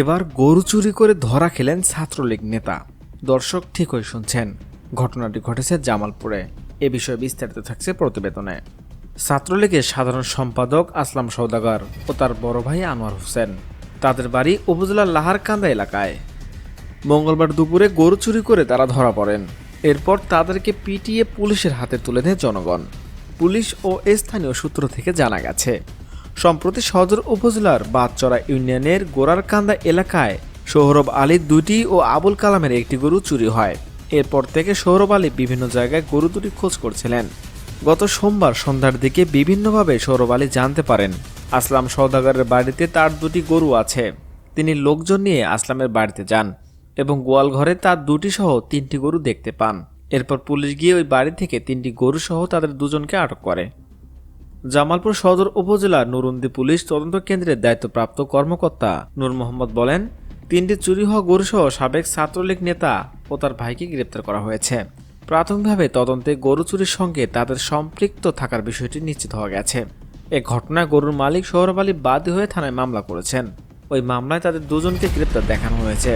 এবার গরু চুরি করে ধরা খেলেন ছাত্রলীগ নেতা। দর্শক ঠিকই শুনছেন। ঘটনাটি ঘটেছে জামালপুরে। এ বিষয়ে বিস্তারিত থাকছে প্রতিবেদনে। ছাত্রলীগের সাধারণ সম্পাদক আসলাম সৌদাগর ও তার বড় ভাই আনোয়ার হোসেন। তাদের বাড়ি উপজেলার লাহারকান্দা এলাকায়। মঙ্গলবার দুপুরে গরু চুরি করে তারা ধরা পড়েন। এরপর তাদেরকে পিটিয়ে পুলিশের হাতে তুলে দেয় জনগণ। পুলিশ ও স্থানীয় সূত্র থেকে জানা গেছে। সম্প্রতি সদর উপজেলার বাদচড়া ইউনিয়নের গোড়ারকান্দা এলাকায় সৌরভ আলীর দুটি ও আবুল কালামের একটি গরু চুরি হয়। এরপর থেকে সৌরভ আলী বিভিন্ন জায়গায় গরু দুটি খোঁজ করছিলেন। গত সোমবার সন্ধ্যার দিকে বিভিন্নভাবে সৌরভ আলী জানতে পারেন, আসলাম সৌদাগরের বাড়িতে তার দুটি গরু আছে। তিনি লোকজন নিয়ে আসলামের বাড়িতে যান এবং গোয়াল ঘরে তার দুটি সহ তিনটি গরু দেখতে পান। এরপর পুলিশ গিয়ে ওই বাড়ি থেকে তিনটি গরু সহ তাদের দুজনকে আটক করে। জামালপুর সদর উপজেলা নুরুন্দি পুলিশ তদন্ত কেন্দ্রের দায়িত্বপ্রাপ্ত কর্মকর্তা নূর মোহাম্মদ বলেন, তিনটি চুরি হওয়া গরুসহ সাবেক ছাত্রলীগ নেতা ও তার ভাইকে গ্রেপ্তার করা হয়েছে। প্রাথমিকভাবে তদন্তে গরু চুরির সঙ্গে তাদের সম্পৃক্ত থাকার বিষয়টি নিশ্চিত হওয়া গেছে। এ ঘটনায় গরুর মালিক সৌরভ আলী বাদী হয়ে থানায় মামলা করেছেন। ওই মামলায় তাদের দুজনকে গ্রেপ্তার দেখানো হয়েছে।